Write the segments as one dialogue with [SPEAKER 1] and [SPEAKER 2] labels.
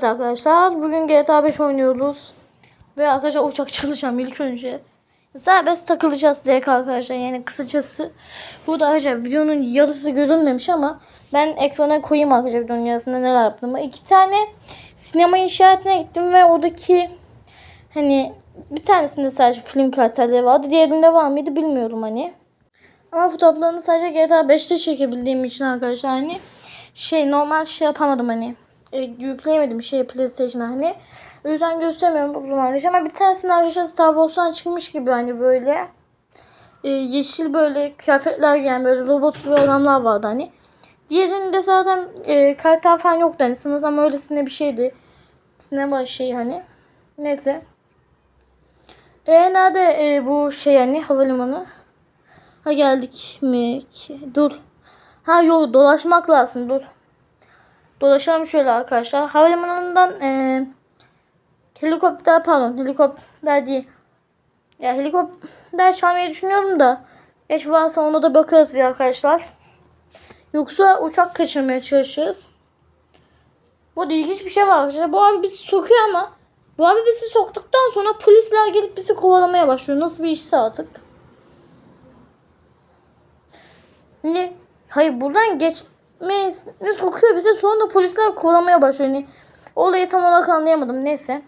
[SPEAKER 1] Evet arkadaşlar bugün GTA 5 oynuyoruz. Ve arkadaşlar uçak çalışacağım ilk önce. Serbest takılacağız direkt arkadaşlar yani kısacası. Burada arkadaşlar videonun yarısı görünmemiş ama ben ekrana koyayım arkadaşlar videonun yarısında neler yaptığımı. İki tane sinema inşaatına gittim ve oradaki hani bir tanesinde sadece film kartelleri vardı. Diğerinde var mıydı bilmiyorum hani. Ama fotoğraflarını sadece GTA 5'te çekebildiğim için arkadaşlar hani şey normal şey yapamadım hani e, yükleyemedim şey PlayStation'a hani. O yüzden göstermiyorum bu arkadaşlar. Ama bir tanesinde arkadaşlar Star Wars'tan çıkmış gibi hani böyle e, yeşil böyle kıyafetler giyen böyle robot gibi adamlar vardı hani. Diğerinde zaten e, kartal falan yoktu hani sanırsam öylesine bir şeydi. Sinema şey hani. Neyse. E nerede e, bu şey hani havalimanı? Ha geldik mi ki? Dur. Ha yolu dolaşmak lazım dur. Dolaşalım şöyle arkadaşlar. Havalimanından e, helikopter pardon helikopter değil. Ya helikopter çalmayı düşünüyorum da. Geç varsa ona da bakarız bir arkadaşlar. Yoksa uçak kaçırmaya çalışırız. Bu da ilginç bir şey var arkadaşlar. Bu abi bizi sokuyor ama bu abi bizi soktuktan sonra polisler gelip bizi kovalamaya başlıyor. Nasıl bir işse artık. Ne? Hayır buradan geçmeyiz. Ne sokuyor bize sonra polisler kovalamaya başlıyor. Yani olayı tam olarak anlayamadım. Neyse.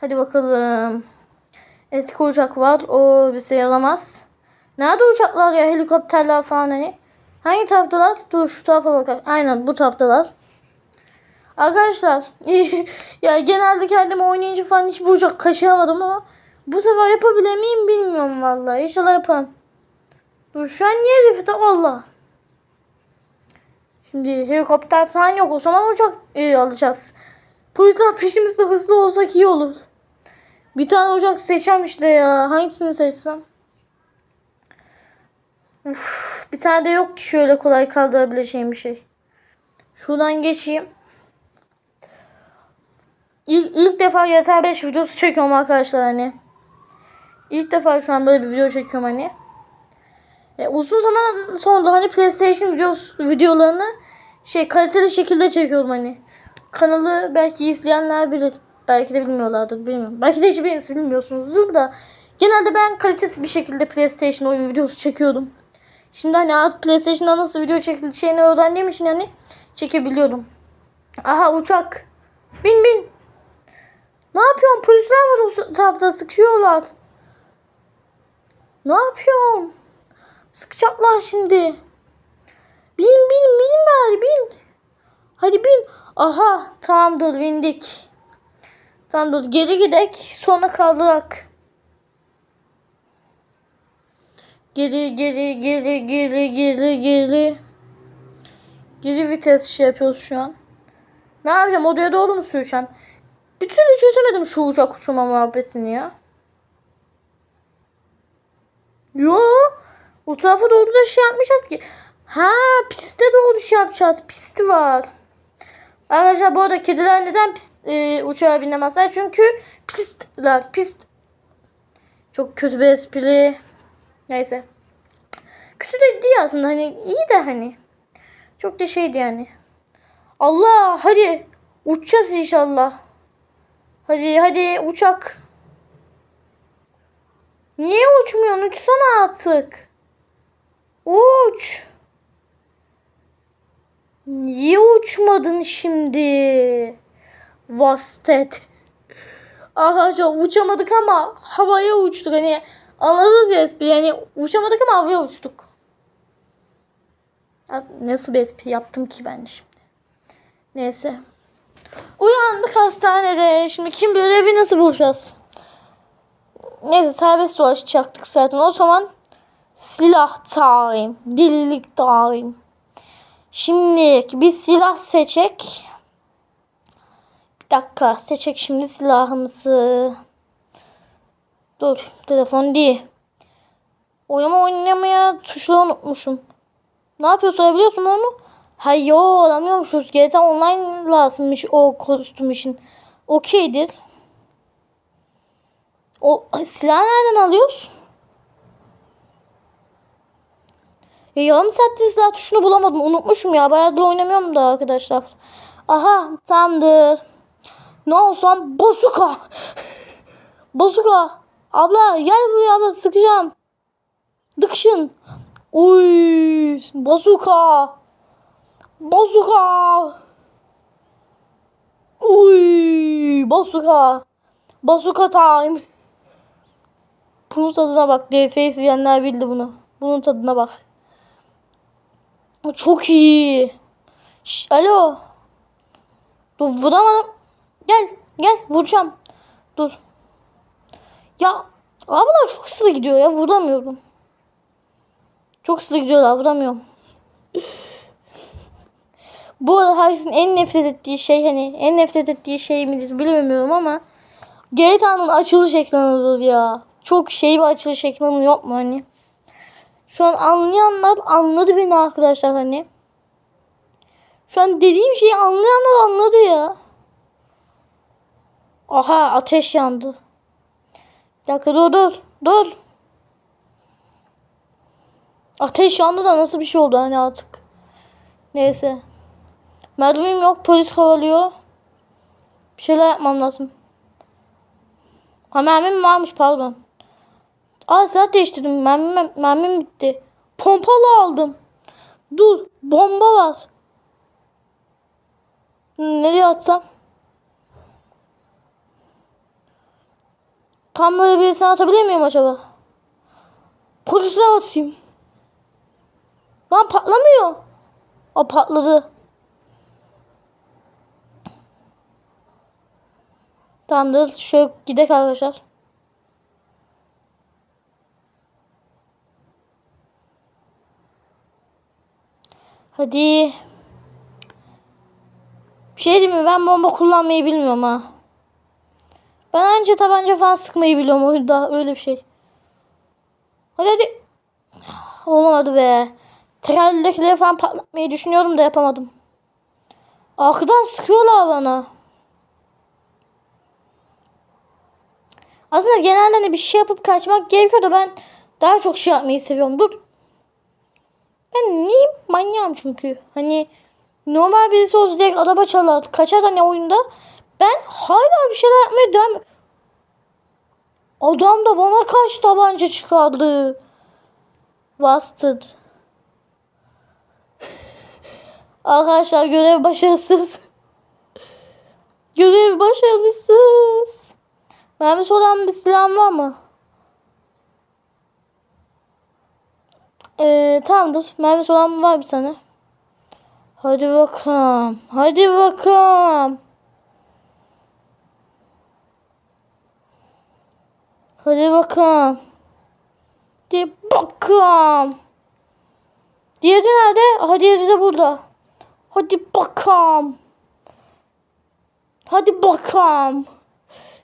[SPEAKER 1] Hadi bakalım. Eski uçak var. O bize yaramaz. Nerede uçaklar ya? Helikopterler falan hani. Hangi taraftalar? Dur şu tarafa bakalım. Aynen bu taraftalar. Arkadaşlar ya genelde kendimi oynayınca falan hiç bu uçak kaçıramadım ama bu sefer yapabilir miyim bilmiyorum vallahi. İnşallah yaparım. Dur şu an niye hedefi Allah. Şimdi helikopter falan yok. O zaman uçak e, alacağız. Polisler peşimizde hızlı olsak iyi olur. Bir tane uçak seçeceğim işte ya. Hangisini seçsem? Uf, bir tane de yok ki şöyle kolay kaldırabileceğim bir şey. Şuradan geçeyim. İlk, ilk defa GTA 5 videosu çekiyorum arkadaşlar hani. İlk defa şu an böyle bir video çekiyorum hani. E, uzun zaman sonra hani PlayStation videos, videolarını şey kaliteli şekilde çekiyorum hani. Kanalı belki izleyenler bilir. Belki de bilmiyorlardır bilmiyorum. Belki de hiç bilmiyorsunuzdur da. Genelde ben kalitesiz bir şekilde PlayStation oyun videosu çekiyordum. Şimdi hani artık PlayStation'da nasıl video çekileceğini öğrendiğim için hani çekebiliyordum. Aha uçak. Bin bin. Ne yapıyorsun? Polisler var o tarafta sıkıyorlar. Ne yapıyorsun? Sıkacaklar şimdi. Bin bin bin ver bin. Hadi bin. Aha tamamdır bindik. Tamamdır geri gidek sonra kaldırak. Geri geri geri geri geri geri. Geri vites şey yapıyoruz şu an. Ne yapacağım odaya doğru mu süreceğim? Bir türlü çözemedim şu uçak uçurma muhabbetini ya. Yo. O tarafa doğru da şey yapmayacağız ki. Ha piste doğru şey yapacağız. Pisti var. Arkadaşlar bu arada kediler neden pist, e, uçağa binemezler? Çünkü pistler. Pist. Çok kötü bir espri. Neyse. Kötü de değil aslında. Hani iyi de hani. Çok da şeydi yani. Allah hadi. Uçacağız inşallah. Hadi hadi uçak. Niye uçmuyorsun? Uçsana artık. Uç. Niye uçmadın şimdi? Vastet. Arkadaşlar uçamadık ama havaya uçtuk. Hani anladınız ya espri. Yani uçamadık ama havaya uçtuk. Nasıl bir espri yaptım ki ben şimdi? Neyse. Uyandık hastanede. Şimdi kim bilir evi nasıl bulacağız? Neyse serbest dolaşacaktık zaten. O zaman silah time. Delilik time. Şimdi bir silah seçek. Bir dakika seçek şimdi silahımızı. Dur telefon değil. Oynama oynamaya tuşları unutmuşum. Ne yapıyorsun biliyorsun onu? Hayır alamıyormuşuz. GTA Online lazımmış o kostüm için. Okeydir. O silah nereden alıyoruz? Ya yarım saattir silah tuşunu bulamadım. Unutmuşum ya. Bayağıdır oynamıyorum da arkadaşlar. Aha tamamdır. Ne olsam bozuka. bozuka. Abla gel buraya abla sıkacağım. Dıkşın. Uy, bazuka. Bazuka. Uy, bazuka. Bazuka time. Bunun tadına bak. DS'yi izleyenler bildi bunu. Bunun tadına bak. Çok iyi. Şş, alo. Dur vuramadım. Gel. Gel vuracağım. Dur. Ya abla çok hızlı gidiyor ya vuramıyorum. Çok hızlı gidiyorlar vuramıyorum. Bu arada herkesin en nefret ettiği şey hani en nefret ettiği şey midir bilmiyorum ama GTA'nın açılış ekranıdır ya. Çok şey bir açılış ekranı yok mu hani? Şu an anlayanlar anladı beni arkadaşlar hani. Şu an dediğim şeyi anlayanlar anladı ya. Aha ateş yandı. Bir dakika dur dur dur. Ateş yandı da nasıl bir şey oldu hani artık. Neyse. Mermim yok polis kovalıyor. Bir şeyler yapmam lazım. Ha mermim varmış pardon. Aa silah değiştirdim. Mermim, mermim bitti. Pompalı aldım. Dur bomba var. Nereye atsam? Tam böyle birisine atabilir miyim acaba? Polisle atayım. Lan patlamıyor. O patladı. Tamamdır. Şöyle gidek arkadaşlar. Hadi. Bir şey diyeyim mi? Ben bomba kullanmayı bilmiyorum ha. Ben önce tabanca falan sıkmayı biliyorum oyunda. Öyle bir şey. Hadi hadi. Olmadı be. Trelledekileri falan patlatmayı düşünüyorum da yapamadım. Arkadan sıkıyorlar bana. Aslında genelde hani bir şey yapıp kaçmak gerekiyor da ben daha çok şey yapmayı seviyorum. Dur. Ben neyim? Manyağım çünkü. Hani normal birisi olsa direkt araba çalar. Kaçar hani oyunda. Ben hala bir şeyler yapmaya devam Adam da bana kaç tabanca çıkardı. Bastard. Arkadaşlar görev başarısız. görev başarısız. Mermisi olan bir silah var mı? Ee, tamamdır. Mermisi olan var bir tane. Hadi bakalım. Hadi bakalım. Hadi bakalım. Hadi bakalım. Diğeri nerede? Hadi diğeri de burada. Hadi bakalım. Hadi bakalım.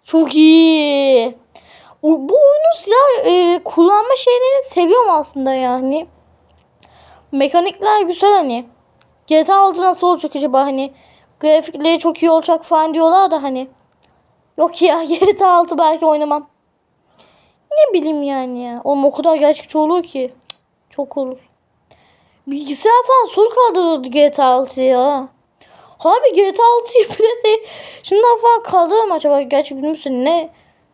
[SPEAKER 1] Çok iyi. Bu oyunu silah e, kullanma şeylerini seviyorum aslında yani. Mekanikler güzel hani. GTA 6 nasıl olacak acaba hani. Grafikleri çok iyi olacak falan diyorlar da hani. Yok ya GTA 6 belki oynamam. Ne bileyim yani ya. Oğlum o kadar gerçekçi olur ki. Çok olur. Bilgisayar falan soru kaldırırdı GTA 6 ya. Abi GTA 6'yı PlayStation şundan falan kaldırır mı acaba? Gerçi günümüzde ne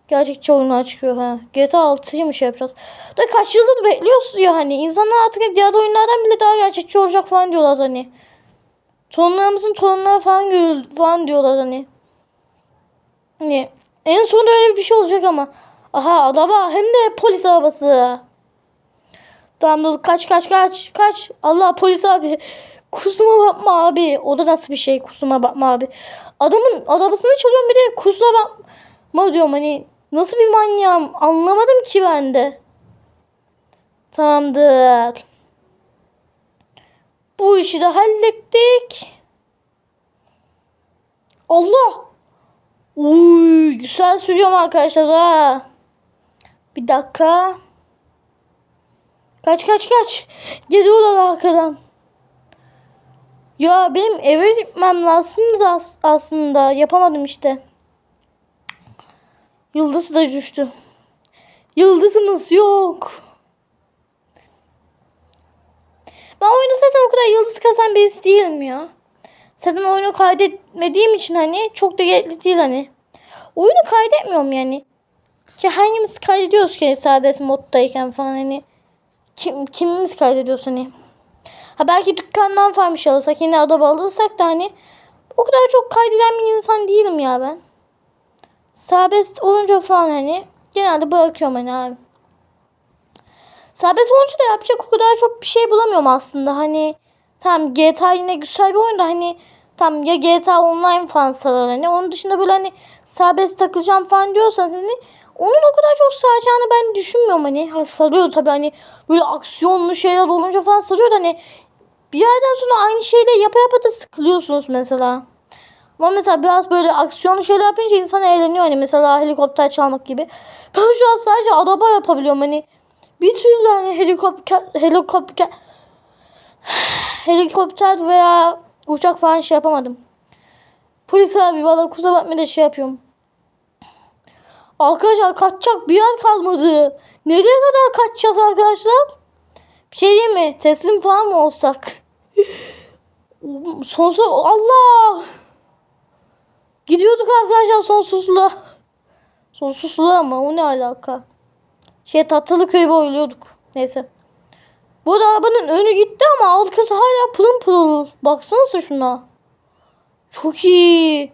[SPEAKER 1] gerçekçi oyunlar çıkıyor ha. GTA 6'yı mı şey yapacağız? Da kaç yıldır bekliyoruz ya hani. İnsanlar artık diğer oyunlardan bile daha gerçekçi olacak falan diyorlar hani. Torunlarımızın torunları falan görür falan diyorlar hani. Hani en sonunda öyle bir şey olacak ama. Aha araba hem de polis arabası. Tamam dur kaç kaç kaç kaç. Allah polis abi. Kusuma bakma abi. O da nasıl bir şey kusuma bakma abi. Adamın arabasını çalıyorum bir de kusura bakma diyorum hani. Nasıl bir manyağım anlamadım ki ben de. Tamamdır. Bu işi de hallettik. Allah. Uy, güzel sürüyorum arkadaşlar ha. Bir dakika. Kaç kaç kaç. Geliyorlar arkadan. Ya benim eve gitmem lazım da aslında yapamadım işte. Yıldız da düştü. Yıldızımız yok. Ben oyunda zaten o kadar yıldız kazan birisi değilim ya. Zaten oyunu kaydetmediğim için hani çok da gerekli değil hani. Oyunu kaydetmiyorum yani. Ki hangimiz kaydediyoruz ki serbest moddayken falan hani. Kim, kimimiz kaydediyoruz hani. Ha belki dükkandan falan bir şey alırsak yine araba alırsak da hani o kadar çok kaydeden bir insan değilim ya ben. Serbest olunca falan hani genelde bırakıyorum hani abi. Serbest olunca da yapacak o kadar çok bir şey bulamıyorum aslında. Hani tamam GTA yine güzel bir oyun da hani tam ya GTA Online falan sarar hani. Onun dışında böyle hani serbest takılacağım falan diyorsanız hani onun o kadar çok saracağını ben düşünmüyorum hani. Ha, sarıyor tabii hani böyle aksiyonlu şeyler olunca falan sarıyor da hani bir yerden sonra aynı şeyleri yapa yapa da sıkılıyorsunuz mesela. Ama mesela biraz böyle aksiyonlu şeyler yapınca insan eğleniyor hani mesela helikopter çalmak gibi. Ben şu an sadece araba yapabiliyorum hani. Bir türlü hani helikopter helikopter helikopter veya uçak falan şey yapamadım. Polis abi valla kusura bakma da şey yapıyorum. Arkadaşlar kaçacak bir yer kalmadı. Nereye kadar kaçacağız arkadaşlar? Bir şey diyeyim mi? Teslim falan mı olsak? Sonsuz Allah! Gidiyorduk arkadaşlar sonsuzluğa. Sonsuzluğa ama o ne alaka? Şey tatlılı köyü boyluyorduk. Neyse. Bu arada arabanın önü gitti ama arkası hala pırıl pırıl. Baksanıza şuna. Çok iyi.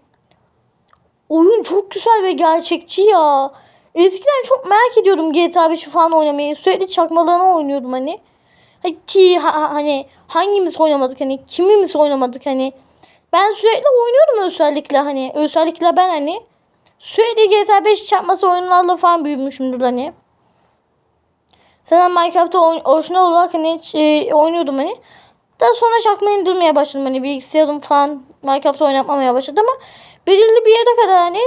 [SPEAKER 1] Oyun çok güzel ve gerçekçi ya. Eskiden çok merak ediyordum GTA 5'i falan oynamayı. Sürekli çakmalarını oynuyordum hani. Ha, Ki ha- hani hangimiz oynamadık hani kimimiz oynamadık hani. Ben sürekli oynuyordum özellikle hani. Özellikle ben hani. Sürekli GTA 5 çarpması oyunlarla falan büyümüşümdür hani. Zaten Minecraft'ta oyn- orijinal olarak hani e, oynuyordum hani. Daha sonra çakma indirmeye başladım hani bilgisayarım falan Minecraft oynatmamaya başladı ama belirli bir yere kadar hani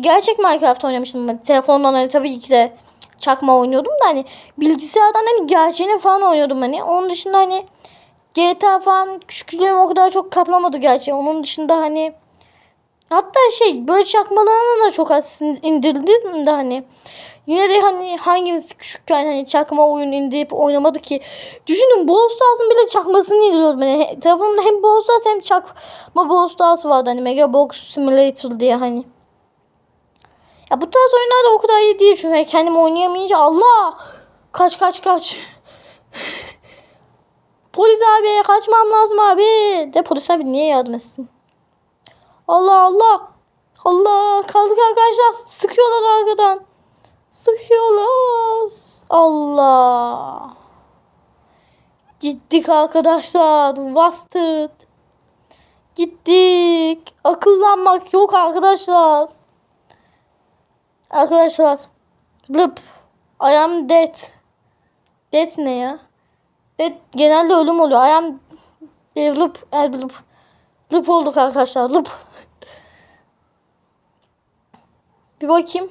[SPEAKER 1] gerçek Minecraft oynamıştım. Hani telefondan hani tabii ki de çakma oynuyordum da hani bilgisayardan hani gerçeğini falan oynuyordum hani. Onun dışında hani GTA falan küçüklüğüm o kadar çok kaplamadı gerçi. Onun dışında hani hatta şey böyle çakmalarını da çok az indirdim de hani Yine de hani hangimiz küçükken hani çakma oyun indirip oynamadı ki. Düşünün Brawl bile çakmasını indiriyordum. Yani telefonumda hem Brawl Stars hem çakma Brawl Stars vardı. Hani Mega Box Simulator diye hani. Ya bu tarz oyunlar da o kadar iyi değil. Çünkü kendim oynayamayınca Allah! Kaç kaç kaç. polis abi kaçmam lazım abi. De polis abi niye yardım etsin? Allah Allah. Allah kaldık arkadaşlar. Sıkıyorlar arkadan. Sıkıyorlar. Allah. Gittik arkadaşlar. Vastıt. Gittik. Akıllanmak yok arkadaşlar. Arkadaşlar. Lıp. I am dead. Dead ne ya? Dead genelde ölüm oluyor. I am e, lıp. e, Lıp. Olduk arkadaşlar. Lıp. Bir bakayım.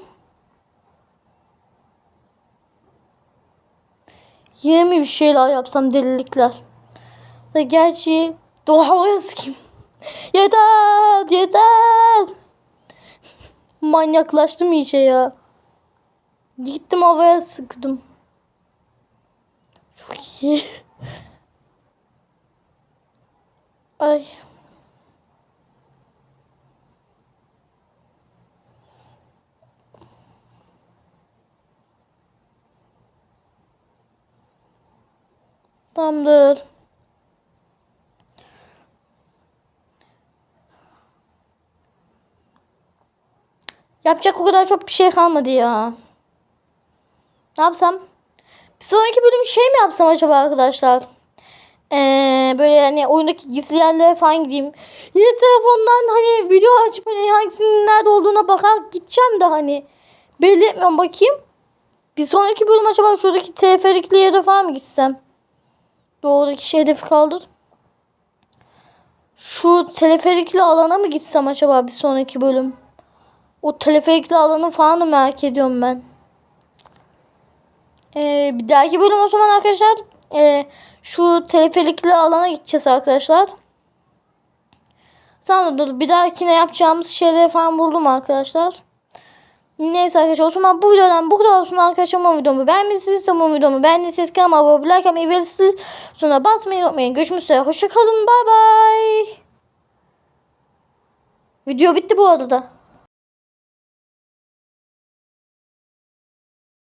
[SPEAKER 1] Yine mi bir şeyler yapsam delilikler? Da gerçi doğa havaya sıkayım. Yeter! Yeter! Manyaklaştım iyice ya. Gittim havaya sıktım. Ay. Tamamdır. Yapacak o kadar çok bir şey kalmadı ya. Ne yapsam? Sonraki bölüm şey mi yapsam acaba arkadaşlar? Ee, böyle hani oyundaki gizli yerlere falan gideyim. Yine telefondan hani video açıp hani hangisinin nerede olduğuna bakar gideceğim de hani. Belli etmiyorum bakayım. Bir sonraki bölüm acaba şuradaki teleferikli yere falan mı gitsem? Doğudaki şey hedefi kaldır. Şu teleferikli alana mı gitsem acaba bir sonraki bölüm? O teleferikli alanı falan da merak ediyorum ben. Ee, bir dahaki bölüm o zaman arkadaşlar e, şu teleferikli alana gideceğiz arkadaşlar. Tamam dur bir dahakine yapacağımız şeyleri falan buldum arkadaşlar. Neyse arkadaşlar o zaman bu videodan bu kadar olsun arkadaşlar bu videomu beğenmişsiniz bu videomu beğendiyseniz kanalıma abone olmayı like yapmayı ve sonra basmayı unutmayın. Görüşmek üzere hoşçakalın bay bay. Video bitti bu arada.